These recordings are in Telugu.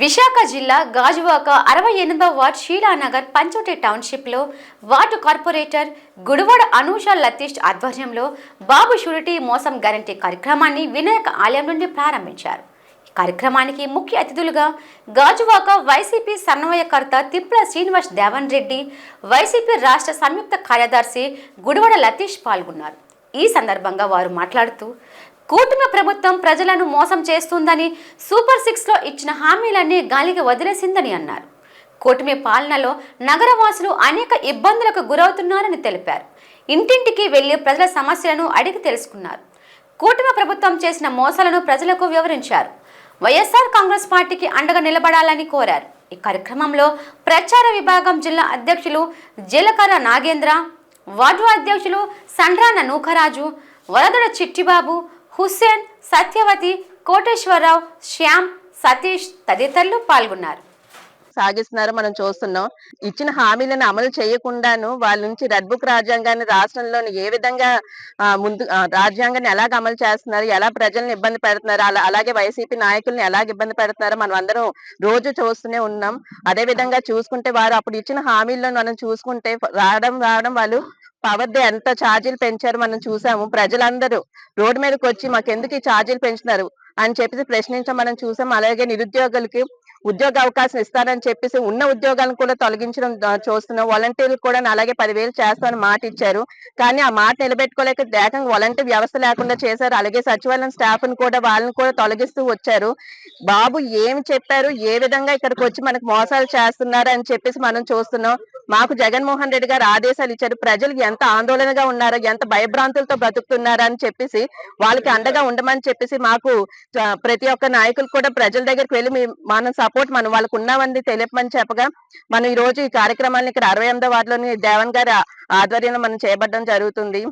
విశాఖ జిల్లా గాజువాక అరవై ఎనిమిదవ వార్డ్ షీలానగర్ పంచోటి టౌన్షిప్లో వార్డు కార్పొరేటర్ గుడివాడ అనూష లతీష్ ఆధ్వర్యంలో బాబు షూరిటీ మోసం గ్యారంటీ కార్యక్రమాన్ని వినాయక ఆలయం నుండి ప్రారంభించారు. ఈ కార్యక్రమానికి ముఖ్య అతిథులుగా గాజువాక వైసీపీ సమన్వయకర్త తిప్ల శ్రీనివాస్ దేవన్ రెడ్డి వైసీపీ రాష్ట్ర సంయుక్త కార్యదర్శి గుడివాడ లతీష్ పాల్గొన్నారు. ఈ సందర్భంగా వారు మాట్లాడుతూ కూటమి ప్రభుత్వం ప్రజలను మోసం చేస్తుందని సూపర్ సిక్స్లో ఇచ్చిన హామీలన్నీ గాలికి వదిలేసిందని అన్నారు. కూటమి పాలనలో నగరవాసులు అనేక ఇబ్బందులకు గురవుతున్నారని తెలిపారు. ఇంటింటికి వెళ్ళి ప్రజల సమస్యలను అడిగి తెలుసుకున్నారు. కూటమి ప్రభుత్వం చేసిన మోసాలను ప్రజలకు వివరించారు. వైఎస్ఆర్ కాంగ్రెస్ పార్టీకి అండగా నిలబడాలని కోరారు. ఈ కార్యక్రమంలో ప్రచార విభాగం జిల్లా అధ్యక్షులు జీలకర్ర నాగేంద్ర వార్డు అధ్యక్షులు సండ్రాన నూకరాజు వరదడ చిట్టిబాబు హుస్సేన్ సత్యవతి కోటేశ్వరరావు శ్యామ్ సతీష్ తదితరులు పాల్గొన్నారు. సాగిస్తున్నారు మనం చూస్తున్నాం. ఇచ్చిన హామీలను అమలు చేయకుండాను వాళ్ళ నుంచి రెడ్ బుక్ రాజ్యాంగాన్ని రాష్ట్రంలోని ఏ విధంగా ముందు రాజ్యాంగాన్ని ఎలాగ అమలు చేస్తున్నారు ఎలా ప్రజల్ని ఇబ్బంది పెడుతున్నారు అలా అలాగే వైసీపీ నాయకుల్ని ఎలాగ ఇబ్బంది పెడుతున్నారో మనం అందరం రోజు చూస్తూనే ఉన్నాం. అదే విధంగా చూసుకుంటే వారు అప్పుడు ఇచ్చిన హామీలను మనం చూసుకుంటే రావడం రావడం వాళ్ళు పవర్ డే ఎంత ఛార్జీలు పెంచారు మనం చూసాము. ప్రజలందరూ రోడ్డు మీదకి వచ్చి మాకు ఎందుకు ఈ ఛార్జీలు పెంచినారు? అని చెప్పేసి ప్రశ్నించడం మనం చూసాం. అలాగే నిరుద్యోగులకి ఉద్యోగ అవకాశం ఇస్తారని చెప్పేసి ఉన్న ఉద్యోగాలను కూడా తొలగించడం చూస్తున్నాం. వాలంటీర్లు కూడా అలాగే పదివేలు చేస్తామని మాట ఇచ్చారు. కానీ ఆ మాట నిలబెట్టుకోలేక ఏకంగా వాలంటీర్ వ్యవస్థ లేకుండా చేశారు. అలాగే సచివాలయం స్టాఫ్ని కూడా వాళ్ళని కూడా తొలగిస్తూ వచ్చారు. బాబు ఏమి చెప్పారు? ఏ విధంగా ఇక్కడికి వచ్చి మనకు మోసాలు చేస్తున్నారు అని చెప్పేసి మనం చూస్తున్నాం. మాకు జగన్మోహన్ రెడ్డి గారు ఆదేశాలు ఇచ్చారు. ప్రజలు ఎంత ఆందోళనగా ఉన్నారో ఎంత భయభ్రాంతులతో బ్రతుకుతున్నారా అని చెప్పేసి వాళ్ళకి అండగా ఉండమని చెప్పేసి మాకు ప్రతి ఒక్క నాయకులు కూడా ప్రజల దగ్గరికి వెళ్ళి మనం సపోర్ట్ మనం వాళ్ళకు ఉన్నామని తెలియపమని చెప్పగా మనం ఈ రోజు ఈ కార్యక్రమాన్ని ఇక్కడ అరవై ఎనిమిదో వార్డులోని దేవన్ గారి ఆధ్వర్యంలో మనం చేపట్టడం జరుగుతుంది.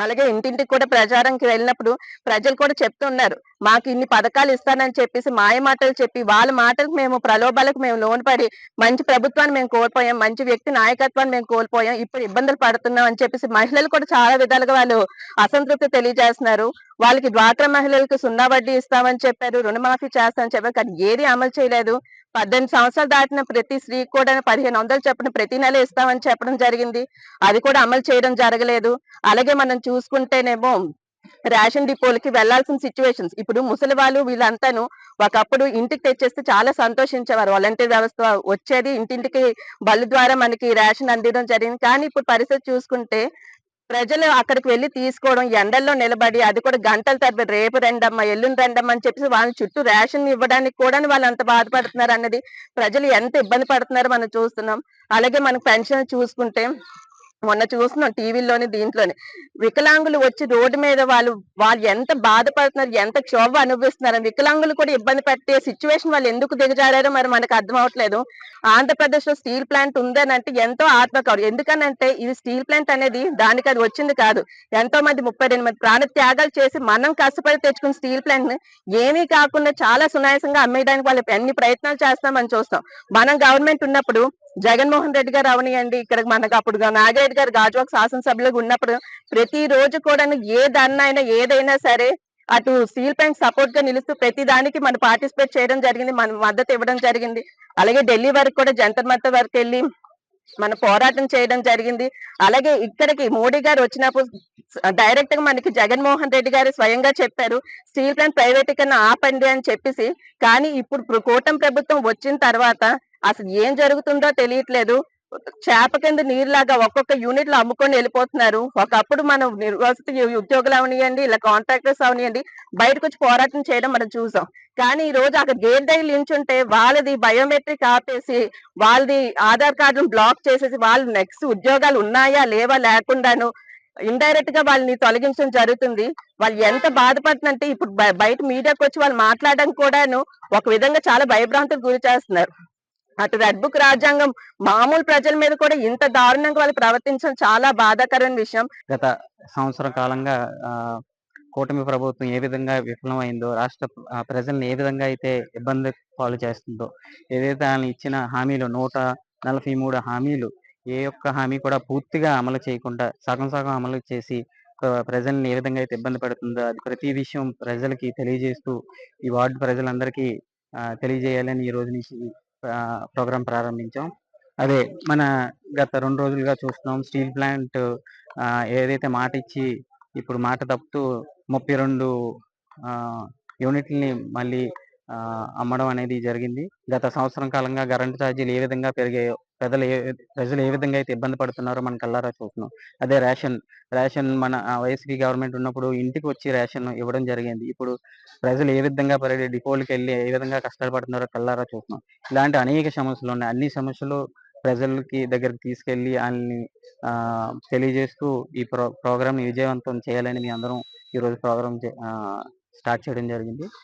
అలాగే ఇంటింటికి కూడా ప్రచారంకి వెళ్ళినప్పుడు ప్రజలు కూడా చెప్తున్నారు మాకు ఇన్ని పథకాలు ఇస్తానని చెప్పేసి మాయ మాటలు చెప్పి వాళ్ళ మాటలకు మేము ప్రలోభాలకు మేము లోనుపడి మంచి ప్రభుత్వాన్ని మేము కోల్పోయాం మంచి వ్యక్తి నాయకత్వాన్ని మేము కోల్పోయాం ఇప్పుడు ఇబ్బందులు పడుతున్నాం అని చెప్పేసి మహిళలు కూడా చాలా విధాలుగా వాళ్ళు అసంతృప్తి తెలియజేస్తున్నారు. వాళ్ళకి డ్వాక్రా మహిళలకు సున్నా వడ్డీ ఇస్తామని చెప్పారు రుణమాఫీ చేస్తామని చెప్పారు కానీ ఏది అమలు చేయలేదు. పద్దెనిమిది సంవత్సరాలు దాటిన ప్రతి స్త్రీ కూడా పదిహేను వందలు చెప్పిన ప్రతి నెల ఇస్తామని చెప్పడం జరిగింది. అది కూడా అమలు చేయడం జరగలేదు. అలాగే మనం చూసుకుంటేనేమో రేషన్ డిపోలకి వెళ్ళాల్సిన సిచ్యువేషన్స్. ఇప్పుడు ముసలి వాళ్ళు వీళ్ళంతాను ఒకప్పుడు ఇంటికి తెచ్చేస్తే చాలా సంతోషించేవారు. వాలంటీర్ వ్యవస్థ వచ్చేది ఇంటింటికి బళ్ళు ద్వారా మనకి రేషన్ అందడం జరిగింది. కానీ ఇప్పుడు పరిస్థితి చూసుకుంటే ప్రజలు అక్కడికి వెళ్ళి తీసుకోవడం ఎండల్లో నిలబడి అది కూడా గంటల తరబడి రేపు రెండమ్మా ఎల్లుండి రెండమ్మా అని చెప్పేసి వాళ్ళ చుట్టూ రేషన్ ఇవ్వడానికి కూడా వాళ్ళు అంత బాధపడుతున్నారు అన్నది ప్రజలు ఎంత ఇబ్బంది పడుతున్నారో మనం చూస్తున్నాం. అలాగే మనకు పెన్షన్ చూసుకుంటే మొన్న చూస్తున్నాం టీవీలోని దీంట్లోని. వికలాంగులు వచ్చి రోడ్డు మీద వాళ్ళు వాళ్ళు ఎంత బాధపడుతున్నారు ఎంత క్షోభ అనుభవిస్తున్నారు వికలాంగులు కూడా ఇబ్బంది పెట్టే సిచ్యువేషన్ వాళ్ళు ఎందుకు దిగజారారో మరి మనకు అర్థం అవట్లేదు. ఆంధ్రప్రదేశ్లో స్టీల్ ప్లాంట్ ఉందని అంటే ఎంతో ఆత్మకౌరు ఎందుకనంటే ఇది స్టీల్ ప్లాంట్ అనేది దానికి అది వచ్చింది కాదు. ఎంతో మంది ముప్పై రెండు మంది ప్రాణ త్యాగాలు చేసి మనం కష్టపడి తెచ్చుకున్న స్టీల్ ప్లాంట్ని ఏమీ కాకుండా చాలా సునాయాసంగా అమ్మేయడానికి వాళ్ళు ఎన్ని ప్రయత్నాలు చేస్తామని చూస్తాం మనం గవర్నమెంట్ ఉన్నప్పుడు జగన్మోహన్ రెడ్డి గారు అవనియండి. ఇక్కడ మనకు అప్పుడు నాగిరెడ్డి గారు గాజువాక శాసనసభ్యులుగా ఉన్నప్పుడు ప్రతి రోజు కూడా ఏ దాన్నైనా ఏదైనా సరే అటు స్టీల్ ప్లాంట్ సపోర్ట్గా నిలుస్తూ ప్రతి దానికి మనం పార్టిసిపేట్ చేయడం జరిగింది. మన మద్దతు ఇవ్వడం జరిగింది. అలాగే ఢిల్లీ వరకు కూడా జంతర్ మంతర్ వరకు వెళ్ళి మన పోరాటం చేయడం జరిగింది. అలాగే ఇక్కడికి మోడీ గారు వచ్చినప్పుడు డైరెక్ట్గా మనకి జగన్మోహన్ రెడ్డి గారు స్వయంగా చెప్పారు స్టీల్ ప్లాంట్ ప్రైవేటీకరణ ఆపండి అని చెప్పేసి. కానీ ఇప్పుడు కూటమి ప్రభుత్వం వచ్చిన తర్వాత అసలు ఏం జరుగుతుందో తెలియట్లేదు. చేప కింద నీరులాగా ఒక్కొక్క యూనిట్లో అమ్ముకొని వెళ్ళిపోతున్నారు. ఒకప్పుడు మనం నిర్వాసిత ఉద్యోగులు అవనియండి ఇలా కాంట్రాక్టర్స్ అవనియండి బయటకు వచ్చి పోరాటం చేయడం మనం చూసాం. కానీ ఈ రోజు అక్కడ గేట్ దగ్గర నించుంటే వాళ్ళది బయోమెట్రిక్ ఆపేసి వాళ్ళది ఆధార్ కార్డును బ్లాక్ చేసేసి వాళ్ళు నెక్స్ట్ ఉద్యోగాలు ఉన్నాయా లేవా లేకుండాను ఇండైరెక్ట్గా వాళ్ళని తొలగించడం జరుగుతుంది. వాళ్ళు ఎంత బాధపడుతుందంటే ఇప్పుడు బయట మీడియాకి వచ్చి వాళ్ళు మాట్లాడడం కూడాను ఒక విధంగా చాలా భయభ్రాంతులకు గురి చేస్తున్నారు. అటు రెడ్ బుక్ రాజ్యాంగం మామూలు ప్రజల మీద కూడా ఇంత దారుణంగా వాళ్ళు ప్రవర్తించడం చాలా బాధాకరమైన విషయం. గత సంవత్సరం కాలంగా కూటమి ప్రభుత్వం ఏ విధంగా విఫలమైందో రాష్ట్ర ప్రజల్ని ఏ విధంగా అయితే ఇబ్బంది పాలు చేస్తుందో ఏదైతే ఆయన ఇచ్చిన హామీలు నూట నలభై మూడు హామీలు ఏ ఒక్క హామీ కూడా పూర్తిగా అమలు చేయకుండా సగం సగం అమలు చేసి ప్రజల్ని ఏ విధంగా అయితే ఇబ్బంది పెడుతుందో అది ప్రతి విషయం ప్రజలకి తెలియజేస్తూ ఈ వార్డు ప్రజలందరికీ తెలియజేయాలని ఈ రోజు నుంచి ప్రోగ్రాం ప్రారంభించాం. అదే మన గత రెండు రోజులుగా చూస్తున్నాం స్టీల్ ప్లాంట్ ఆ, ఏదైతే మాట ఇచ్చి ఇప్పుడు మాట తప్పుతూ ముప్పై రెండు యూనిట్లని మళ్ళీ ఆ, అమ్మడం అనేది జరిగింది. గత సంవత్సరం కాలంగా కరెంటు ఛార్జీలు ఏ విధంగా పెరిగాయో ప్రజలు ఏ ప్రజలు ఏ విధంగా అయితే ఇబ్బంది పడుతున్నారో మనం కల్లారా చూస్తున్నాం. అదే రేషన్ రేషన్ మన వైఎస్పీ గవర్నమెంట్ ఉన్నప్పుడు ఇంటికి వచ్చి రేషన్ ఇవ్వడం జరిగింది. ఇప్పుడు ప్రజలు ఏ విధంగా పరి డిపోలకు వెళ్ళి ఏ విధంగా కష్టపడుతున్నారో కల్లారా చూస్తున్నాం. ఇలాంటి అనేక సమస్యలు ఉన్నాయి. అన్ని సమస్యలు ప్రజలకి దగ్గరికి తీసుకెళ్ళి వాళ్ళని ఆ, తెలియజేస్తూ ఈ ప్రో ప్రోగ్రామ్ని విజయవంతం చేయాలని మీ అందరం ఈ రోజు ప్రోగ్రామ్ స్టార్ట్ చేయడం జరిగింది.